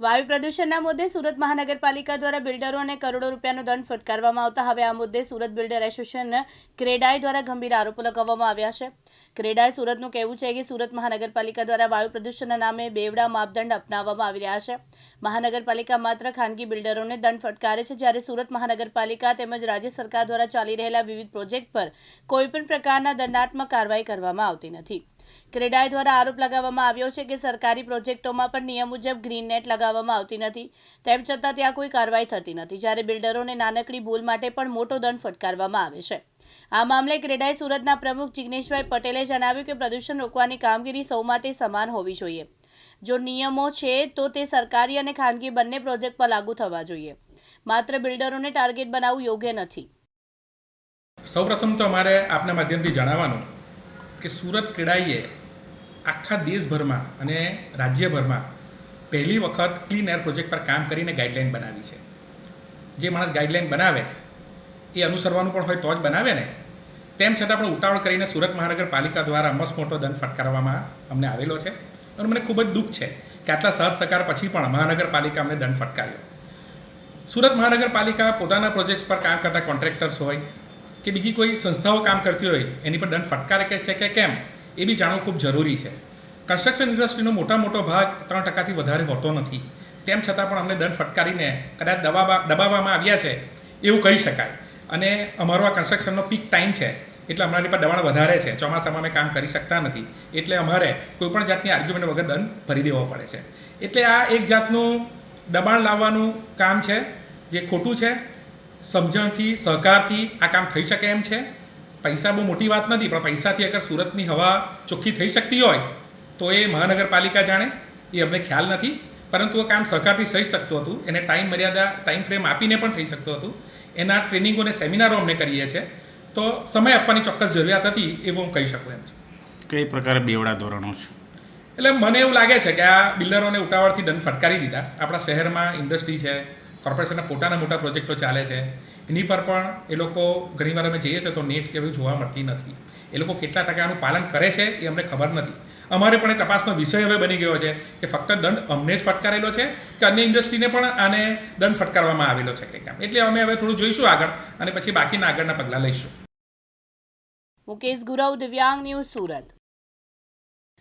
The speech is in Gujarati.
વાયુ પ્રદૂષણના મુદ્દે સુરત મહાનગરપાલિકા દ્વારા બિલ્ડરોને કરોડો રૂપિયાનો દંડ ફટકારવામાં આવતા. હવે આ મુદ્દે સુરત બિલ્ડર એસોસિએશન ક્રેડાઈ દ્વારા ગંભીર આરોપો લગાવવામાં આવ્યા છે. ક્રેડાઈ સુરતનું કહેવું છે કે સુરત મહાનગરપાલિકા દ્વારા વાયુ પ્રદૂષણના નામે બેવડા માપદંડ અપનાવવામાં આવી રહ્યા છે. મહાનગરપાલિકા માત્ર ખાનગી બિલ્ડરોને દંડ ફટકારે છે. જ્યારે સુરત મહાનગરપાલિકા તેમજ રાજ્ય સરકાર દ્વારા ચાલી રહેલા વિવિધ પ્રોજેક્ટ પર કોઈપણ પ્રકારના દંડાત્મક કાર્યવાહી કરવામાં આવતી નથી. ક્રેડાઈ દ્વારા આરોપ લગાવવામાં આવ્યો છે કે સરકારી પ્રોજેક્ટોમાં પણ નિયમ મુજબ ગ્રીન નેટ લગાવવામાં આવતી નથી. તેમ છતાં ત્યાં કોઈ કાર્યવાહી થતી નથી. જ્યારે બિલ્ડરોને નાનકડી ભૂલ માટે પણ મોટો દંડ ફટકારવામાં આવે છે. આ મામલે ક્રેડાઈ સુરતના પ્રમુખ જિગ્નેશભાઈ પટેલે જણાવ્યું કે પ્રદૂષણ રોકવાની કામગીરી સૌ માટે સમાન હોવી જોઈએ. જો નિયમો છે, તો તે સરકારી અને ખાનગી બંને પ્રોજેક્ટ પર લાગુ થવા જોઈએ. માત્ર બિલ્ડરોને ટાર્ગેટ બનાવવું યોગ્ય નથી. સૌપ્રથમ તો અમારે આપના માધ્યમથી જણાવવાનું કે સુરત ક્રેડાઈએ આખા દેશભરમાં અને રાજ્યભરમાં પહેલી વખત ક્લીન એર પ્રોજેક્ટ પર કામ કરીને ગાઈડલાઇન બનાવી છે. જે માણસ ગાઈડલાઈન બનાવે, એ અનુસરવાનું પણ હોય તો જ બનાવે ને. તેમ છતાં પણ ઉતાવળ કરીને સુરત મહાનગરપાલિકા દ્વારા મસ્ત મોટો દંડ ફટકારવામાં અમને આવેલો છે અને મને ખૂબ જ દુઃખ છે કે આટલા સહજ સહકાર પછી પણ મહાનગરપાલિકા અમને દંડ ફટકાર્યો. સુરત મહાનગરપાલિકા પોતાના પ્રોજેક્ટ્સ પર કામ કરતા કોન્ટ્રાક્ટર્સ હોય કે બીજી કોઈ સંસ્થાઓ કામ કરતી હોય, એની પર દંડ ફટકારે કે છે કે કેમ, એ બી જાણવું ખૂબ જરૂરી છે. કન્સ્ટ્રક્શન ઇન્ડસ્ટ્રીનો મોટા મોટો ભાગ ત્રણ ટકાથી વધારે હોતો નથી. તેમ છતાં પણ અમને દંડ ફટકારીને કદાચ દબાવા દબાવવામાં આવ્યા છે, એવું કહી શકાય. અને અમારો આ કન્સ્ટ્રક્શનનો પીક ટાઈમ છે, એટલે અમારી પર દબાણ વધારે છે. ચોમાસામાં અમે કામ કરી શકતા નથી. એટલે અમારે કોઈપણ જાતની આર્ગ્યુમેન્ટ વગર દંડ ભરી દેવો પડે છે. એટલે આ એક જાતનું દબાણ લાવવાનું કામ છે, જે ખોટું છે સમજણથી સહકારથી આ કામ થઈ શકે એમ છે? પૈસા બહુ મોટી વાત નથી પણ પૈસાથી અગર સુરતની હવા ચોખ્ખી થઈ શકતી હોય તો એ મહાનગરપાલિકા જાણે એ અમને ખ્યાલ નથી. પરંતુ આ કામ સહકારથી થઈ શકતું હતું. એને ટાઈમ મર્યાદા ટાઈમ ફ્રેમ આપીને પણ થઈ શકતું હતું. એના ટ્રેનિંગો અને સેમિનારો અમને કરીએ છીએ તો સમય આપવાની ચોક્કસ જરૂરિયાત હતી એવું હું કહી શકું એમ છે. કઈ પ્રકારે બેવડા ધોરણો છે? એટલે મને એવું લાગે છે કે આ બિલ્ડરોને ઉતાવળથી દંડ ફટકારી દીધા. આપણા શહેરમાં ઇન્ડસ્ટ્રી છે કોર્પોરેશનના પોતાના મોટા પ્રોજેક્ટો ચાલે છે. એની પર પણ એ લોકો ઘણીવાર અમે જઈએ છીએ તો નેટ કે એવું જોવા મળતી નથી. એ લોકો કેટલા ટકાનું પાલન કરે છે એ અમને ખબર નથી. અમારે પણ એ તપાસનો વિષય હવે બની ગયો છે કે ફક્ત દંડ અમને જ ફટકારેલો છે કે અન્ય ઇન્ડસ્ટ્રીને પણ આને દંડ ફટકારવામાં આવેલો છે કે કામ એટલે અમે હવે થોડું જોઈશું આગળ અને પછી બાકીના આગળના પગલાં લઈશું. મુકેશ ગુરવ, દિવ્યાંગ ન્યૂઝ સુરત.